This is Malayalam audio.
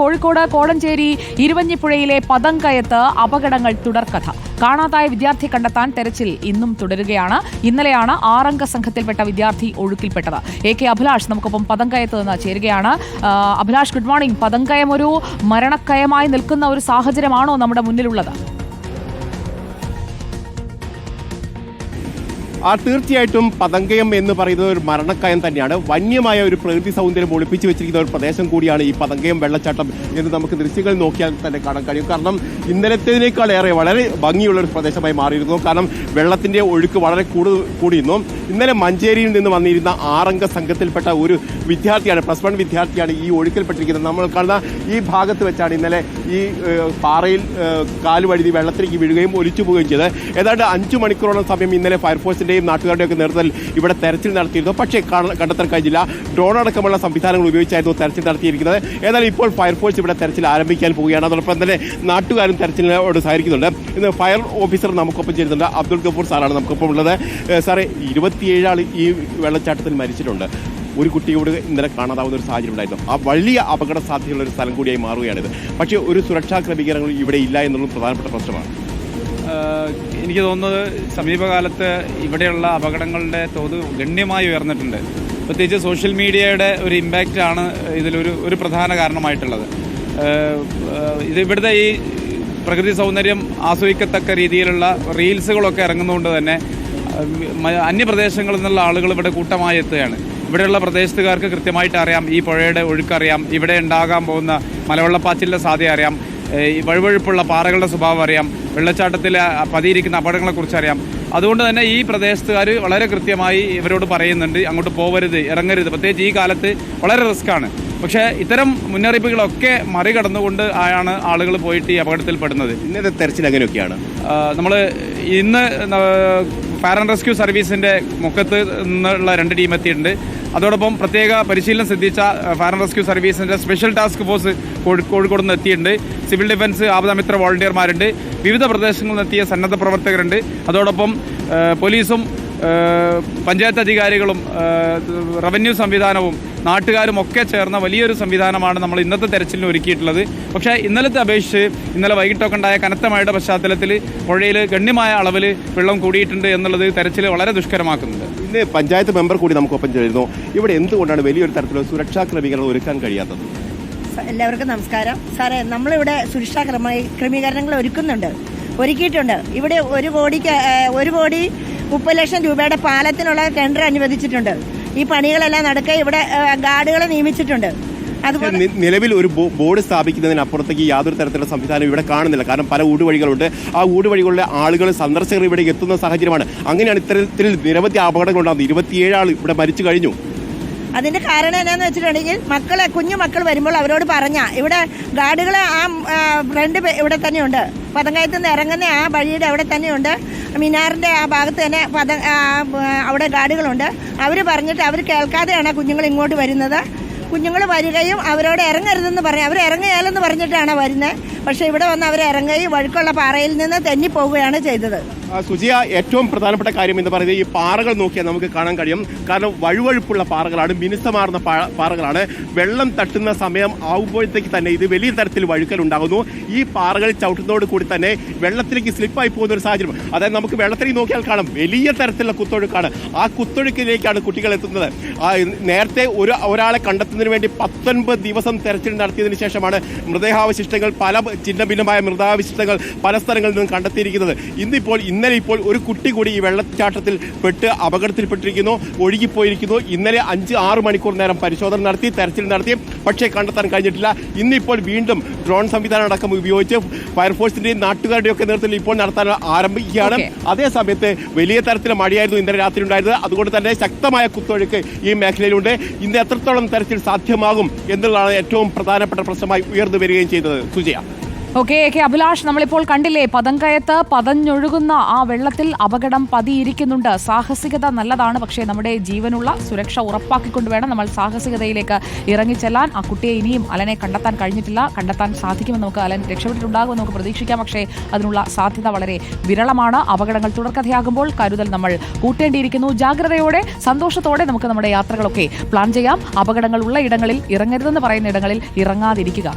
കോഴിക്കോട് കോടഞ്ചേരി ഇരുവഞ്ഞിപ്പുഴയിലെ പതങ്കയത്ത് അപകടങ്ങൾ തുടർക്കഥ. കാണാതായ വിദ്യാർത്ഥി കണ്ടെത്താൻ തെരച്ചിൽ ഇന്നും തുടരുകയാണ്. ഇന്നലെയാണ് ആറംഗ സംഘത്തിൽപ്പെട്ട വിദ്യാർത്ഥി ഒഴുക്കിൽപ്പെട്ടത്. എ കെ അഭിലാഷ് നമുക്കൊപ്പം പതങ്കയത്ത് നിന്ന് ചേരുകയാണ്. Abhilash good morning. പതങ്കയം ഒരു മരണക്കയമായി നിൽക്കുന്ന ഒരു സാഹചര്യമാണോ നമ്മുടെ മുന്നിലുള്ളത്? ആ തീർച്ചയായിട്ടും പതങ്കയം എന്ന് പറയുന്നത് ഒരു മരണക്കയം തന്നെയാണ്. വന്യമായ ഒരു പ്രകൃതി സൗന്ദര്യം ഒളിപ്പിച്ചു വെച്ചിരിക്കുന്ന ഒരു പ്രദേശം കൂടിയാണ് ഈ പതങ്കയം വെള്ളച്ചാട്ടം എന്ന് നമുക്ക് ദൃശ്യങ്ങൾ നോക്കിയാൽ തന്നെ കാണാൻ കഴിയും. കാരണം ഇന്നലത്തേതിനേക്കാൾ ഏറെ വളരെ ഭംഗിയുള്ള ഒരു പ്രദേശമായി മാറിയിരുന്നു. കാരണം വെള്ളത്തിന്റെ ഒഴുക്ക് വളരെ കൂടുതൽ കൂടിയിരുന്നു. ഇന്നലെ മഞ്ചേരിയിൽ നിന്ന് വന്നിരുന്ന ആറംഗ സംഘത്തിൽപ്പെട്ട ഒരു വിദ്യാർത്ഥിയാണ് പ്ലസ് വൺ വിദ്യാർത്ഥിയാണ് ഈ ഒഴുക്കിൽപ്പെട്ടിരിക്കുന്നത്. നമ്മൾ കാണുന്ന ഈ ഭാഗത്ത് വെച്ചാണ് ഇന്നലെ ഈ പാറയിൽ കാലുവഴുതി കാൽ വഴുതി വെള്ളത്തിലേക്ക് വീഴുകയും ഒലിച്ചു പോവുകയും ചെയ്തത്. ഏതാണ്ട് അഞ്ചു മണിക്കൂറോളം സമയം ഇന്നലെ ഫയർഫോഴ്സിന്റെയും നാട്ടുകാരുടെയും ഒക്കെ നേതൃത്വത്തിൽ ഇവിടെ തെരച്ചിൽ നടത്തിയിരുന്നു. പക്ഷേ കാണ- കണ്ടെത്താൻ കഴിഞ്ഞില്ല. ഡ്രോൺ അടക്കമുള്ള സംവിധാനങ്ങൾ ഉപയോഗിച്ചായിരുന്നു തെരച്ചിൽ നടത്തിയിരിക്കുന്നത്. ഏതായാലും ഇപ്പോൾ ഫയർഫോഴ്സ് ഇവിടെ തെരച്ചിൽ ആരംഭിക്കാൻ പോവുകയാണ്. അതോടൊപ്പം തന്നെ നാട്ടുകാരും തെരച്ചിലിനോട് സഹകരിക്കുന്നുണ്ട്. ഇന്ന് ഫയർ ഓഫീസർ നമുക്കൊപ്പം ചേരുന്നുണ്ട്. അബ്ദുൾ ഗഫൂർ സാറാണ് നമുക്കൊപ്പം ഉള്ളത്. സാറേ ഇരുപത്തിയേഴ് ആൾ ഈ വെള്ളച്ചാട്ടത്തിൽ മരിച്ചിട്ടുണ്ട്. ഒരു കുട്ടിയോട് ഇന്നലെ കാണാതാവുന്ന ഒരു സാഹചര്യം ഉണ്ടായിരുന്നു. ആ വലിയ അപകട സാധ്യതയുള്ള ഒരു സ്ഥലം കൂടിയായി മാറുകയാണിത്. പക്ഷേ ഒരു സുരക്ഷാ ക്രമീകരണങ്ങൾ ഇവിടെ ഇല്ല എന്നുള്ളത് പ്രധാനപ്പെട്ട പ്രശ്നമാണ്. എനിക്ക് തോന്നുന്നത് സമീപകാലത്ത് ഇവിടെയുള്ള അപകടങ്ങളുടെ തോത് ഗണ്യമായി ഉയർന്നിട്ടുണ്ട്. പ്രത്യേകിച്ച് സോഷ്യൽ മീഡിയയുടെ ഒരു ഇമ്പാക്റ്റ് ആണ് ഇതിലൊരു ഒരു പ്രധാന കാരണമായിട്ടുള്ളത്. ഇത് ഇവിടുത്തെ ഈ പ്രകൃതി സൗന്ദര്യം ആസ്വദിക്കത്തക്ക രീതിയിലുള്ള റീൽസുകളൊക്കെ ഇറങ്ങുന്നതുകൊണ്ട് തന്നെ അന്യപ്രദേശങ്ങളിൽ നിന്നുള്ള ആളുകൾ ഇവിടെ കൂട്ടമായി എത്തുകയാണ്. ഇവിടെയുള്ള പ്രദേശത്തുകാർക്ക് കൃത്യമായിട്ട് അറിയാം ഈ പുഴയുടെ ഒഴുക്കറിയാം ഇവിടെ ഉണ്ടാകാൻ പോകുന്ന മലവെള്ളപ്പാച്ചിലിന്റെ സാധ്യത അറിയാം വഴുവഴുപ്പുള്ള പാറകളുടെ സ്വഭാവം അറിയാം വെള്ളച്ചാട്ടത്തിൽ പതിയിരിക്കുന്ന അപകടങ്ങളെക്കുറിച്ച് അറിയാം. അതുകൊണ്ട് തന്നെ ഈ പ്രദേശത്തുകാർ വളരെ കൃത്യമായി ഇവരോട് പറയുന്നുണ്ട് അങ്ങോട്ട് പോവരുത് ഇറങ്ങരുത്. പ്രത്യേകിച്ച് ഈ കാലത്ത് വളരെ റിസ്ക്കാണ്. പക്ഷേ ഇത്തരം മുന്നറിയിപ്പുകളൊക്കെ മറികടന്നുകൊണ്ട് ആയാണ് ആളുകൾ പോയിട്ട് ഈ അപകടത്തിൽപ്പെടുന്നത്. ഇന്നത്തെ തെരച്ചിൽ അങ്ങനെയൊക്കെയാണ് നമ്മൾ ഇന്ന് ഫയർ ആൻഡ് റെസ്ക്യൂ സർവീസിന്റെ മുഖത്ത് നിന്നുള്ള രണ്ട് ടീം എത്തിയിട്ടുണ്ട്. അതോടൊപ്പം പ്രത്യേക പരിശീലനം സിദ്ധിച്ച ഫയർ ആൻഡ് റെസ്ക്യൂ സർവീസിന്റെ സ്പെഷ്യൽ ടാസ്ക് ഫോഴ്സ് കോഴി- കോഴിക്കോട് നിന്ന് എത്തിയിട്ടുണ്ട്. സിവിൽ ഡിഫൻസ് ആപദമിത്ര വോളണ്ടിയർമാരുണ്ട്. വിവിധ പ്രദേശങ്ങളിൽ നിന്നെത്തിയ സന്നദ്ധ പ്രവർത്തകരുണ്ട്. അതോടൊപ്പം പോലീസും പഞ്ചായത്ത് അധികാരികളും റവന്യൂ സംവിധാനവും നാട്ടുകാരും ഒക്കെ ചേർന്ന വലിയൊരു സംവിധാനമാണ് നമ്മൾ ഇന്നത്തെ തെരച്ചിലിന് ഒരുക്കിയിട്ടുള്ളത്. പക്ഷേ ഇന്നലത്തെ അപേക്ഷിച്ച് ഇന്നലെ വൈകിട്ടൊക്കെ ഉണ്ടായ കനത്ത മഴയുടെ പശ്ചാത്തലത്തിൽ പുഴയിൽ ഗണ്യമായ അളവിൽ വെള്ളം കൂടിയിട്ടുണ്ട് എന്നുള്ളത് തെരച്ചിൽ വളരെ ദുഷ്കരമാക്കുന്നുണ്ട്. ഇന്ന് പഞ്ചായത്ത് മെമ്പർ കൂടി നമുക്കൊപ്പം ചേരുന്നു. ഇവിടെ എന്തുകൊണ്ടാണ് വലിയൊരു തരത്തിലുള്ള സുരക്ഷാ ക്രമീകരണം ഒരുക്കാൻ കഴിയാത്തത്? എല്ലാവർക്കും നമസ്കാരം. സാറേ നമ്മളിവിടെ സുരക്ഷാ ക്രമ ക്രമീകരണങ്ങൾ ഒരുക്കുന്നുണ്ട്. ഒരുക്കിയിട്ടുണ്ട്. ഇവിടെ ഒരു കോടിക്ക് ഒരു കോടി മുപ്പത് ലക്ഷം രൂപയുടെ പാലത്തിനുള്ള ടെൻഡർ അനുവദിച്ചിട്ടുണ്ട്. ഈ പണികളെല്ലാം നടക്കുക ഇവിടെ ഗാർഡുകളെ നിയമിച്ചിട്ടുണ്ട്. അതുപോലെ നിലവിൽ ഒരു ബോർഡ് സ്ഥാപിക്കുന്നതിന് സ്ഥാപിക്കുന്നതിനപ്പുറത്തേക്ക് യാതൊരു തരത്തിലുള്ള സംവിധാനം ഇവിടെ കാണുന്നില്ല. കാരണം പല ഊടുവഴികളുണ്ട്. ആ ഊടുവഴികളിലെ ആളുകൾ സന്ദർശകർ ഇവിടെ എത്തുന്ന സാഹചര്യമാണ്. അങ്ങനെയാണ് ഇത്തരത്തിൽ നിരവധി അപകടങ്ങൾ ഉണ്ടാകുന്നത് ഇരുപത്തിയേഴ് ആൾ ഇവിടെ മരിച്ചു കഴിഞ്ഞു. അതിന്റെ കാരണം എന്നാന്ന് വെച്ചിട്ടുണ്ടെങ്കിൽ മക്കളെ കുഞ്ഞു മക്കൾ വരുമ്പോൾ അവരോട് പറഞ്ഞ ഇവിടെ ഗാർഡുകൾ ആ ഫ്രണ്ട് ഇവിടെ തന്നെയുണ്ട്. പതങ്കായത്ത് നിന്ന് ഇറങ്ങുന്ന ആ വഴിയുടെ അവിടെ തന്നെയുണ്ട്. മിനാറിന്റെ ആ ഭാഗത്ത് തന്നെ പത അവിടെ ഗാർഡുകളുണ്ട്. അവർ പറഞ്ഞിട്ട് അവർ കേൾക്കാതെയാണ് കുഞ്ഞുങ്ങൾ ഇങ്ങോട്ട് വരുന്നത്. കുഞ്ഞുങ്ങൾ വരികയും അവരോട് ഇറങ്ങരുതെന്ന് പറയും അവർ ഇറങ്ങിയാലെന്ന് പറഞ്ഞിട്ടാണ് വരുന്നത്. പക്ഷേ ഇവിടെ വന്ന് അവർ ഇറങ്ങുകയും വഴുക്കുള്ള പാറയിൽ നിന്ന് തെന്നി പോവുകയാണ് ചെയ്തത്. സുജിയ ഏറ്റവും പ്രധാനപ്പെട്ട കാര്യം എന്ന് പറയുന്നത് ഈ പാറകൾ നോക്കിയാൽ നമുക്ക് കാണാൻ കഴിയും. കാരണം വഴുവഴുപ്പുള്ള പാറകളാണ് മിനുസമാർന്ന പാറകളാണ്. വെള്ളം തട്ടുന്ന സമയം ആവുമ്പോഴത്തേക്ക് തന്നെ ഇത് വലിയ തരത്തിൽ വഴുക്കൽ ഉണ്ടാകുന്നു. ഈ പാറകൾ ചവിട്ടുന്നതോട് കൂടി തന്നെ വെള്ളത്തിലേക്ക് സ്ലിപ്പായി പോകുന്ന ഒരു സാഹചര്യം. അതായത് നമുക്ക് വെള്ളത്തിലേക്ക് നോക്കിയാൽ കാണാം വലിയ തരത്തിലുള്ള കുത്തൊഴുക്കാണ്. ആ കുത്തൊഴുക്കിലേക്കാണ് കുട്ടികൾ എത്തുന്നത്. നേരത്തെ ഒരു ഒരാളെ കണ്ടെത്തുന്നതിന് വേണ്ടി പത്തൊൻപത് ദിവസം തെരച്ചിൽ നടത്തിയതിനു ശേഷമാണ് മൃതദേഹാവശിഷ്ടങ്ങൾ പല ചിഹ്ന ഭിന്നമായ മൃതദേഹാവശിഷ്ടങ്ങൾ പല സ്ഥലങ്ങളിൽ നിന്നും കണ്ടെത്തിയിരിക്കുന്നത്. ഇന്നിപ്പോൾ ഇന്നലെ ഇപ്പോൾ ഒരു കുട്ടി കൂടി ഈ വെള്ളച്ചാട്ടത്തിൽ പെട്ട് അപകടത്തിൽപ്പെട്ടിരിക്കുന്നു ഒഴുകിപ്പോയിരിക്കുന്നു. ഇന്നലെ അഞ്ച് ആറ് മണിക്കൂർ നേരം പരിശോധന നടത്തി തെരച്ചിൽ നടത്തി പക്ഷേ കണ്ടെത്താൻ കഴിഞ്ഞിട്ടില്ല. ഇന്നിപ്പോൾ വീണ്ടും ഡ്രോൺ സംവിധാനം അടക്കം ഉപയോഗിച്ച് ഫയർഫോഴ്സിന്റെയും നാട്ടുകാരുടെയും ഒക്കെ നേതൃത്വത്തിൽ ഇപ്പോൾ നടത്താൻ ആരംഭിക്കുകയാണ്. അതേസമയത്ത് അതേ സമയത്ത് വലിയ തരത്തിൽ മഴയായിരുന്നു ഇന്നലെ രാത്രി ഉണ്ടായിരുന്നത്. അതുകൊണ്ട് തന്നെ ശക്തമായ കുത്തൊഴുക്ക് ഈ മേഖലയിലുണ്ട്. ഇന്ന് എത്രത്തോളം തരത്തിൽ സാധ്യമാകും എന്നുള്ളതാണ് ഏറ്റവും പ്രധാനപ്പെട്ട പ്രശ്നമായി ഉയർന്നു വരികയും ചെയ്തത്. സുജയ. ഓക്കെ കെ അഭിലാഷ് നമ്മളിപ്പോൾ കണ്ടില്ലേ പതങ്കയത്ത് പതഞ്ഞൊഴുകുന്ന ആ വെള്ളത്തിൽ അപകടം പതിയിരിക്കുന്നുണ്ട്. സാഹസികത നല്ലതാണ് പക്ഷേ നമ്മുടെ ജീവനുള്ള സുരക്ഷ ഉറപ്പാക്കിക്കൊണ്ട് വേണം നമ്മൾ സാഹസികതയിലേക്ക് ഇറങ്ങിച്ചെല്ലാൻ ആ കുട്ടിയെ ഇനിയും അലനെ കണ്ടെത്താൻ കഴിഞ്ഞിട്ടില്ല. കണ്ടെത്താൻ സാധിക്കുമെന്ന് നമുക്ക് അലൻ രക്ഷപ്പെട്ടിട്ടുണ്ടാകുമെന്ന് നമുക്ക് പ്രതീക്ഷിക്കാം. പക്ഷേ അതിനുള്ള സാധ്യത വളരെ വിരളമാണ്. അപകടങ്ങൾ തുടർക്കഥയാകുമ്പോൾ കരുതൽ നമ്മൾ കൂട്ടേണ്ടിയിരിക്കുന്നു. ജാഗ്രതയോടെ സന്തോഷത്തോടെ നമുക്ക് നമ്മുടെ യാത്രകളൊക്കെ പ്ലാൻ ചെയ്യാം. അപകടങ്ങൾ ഉള്ള ഇടങ്ങളിൽ ഇറങ്ങരുതെന്ന് പറയുന്ന ഇടങ്ങളിൽ ഇറങ്ങാതിരിക്കുക.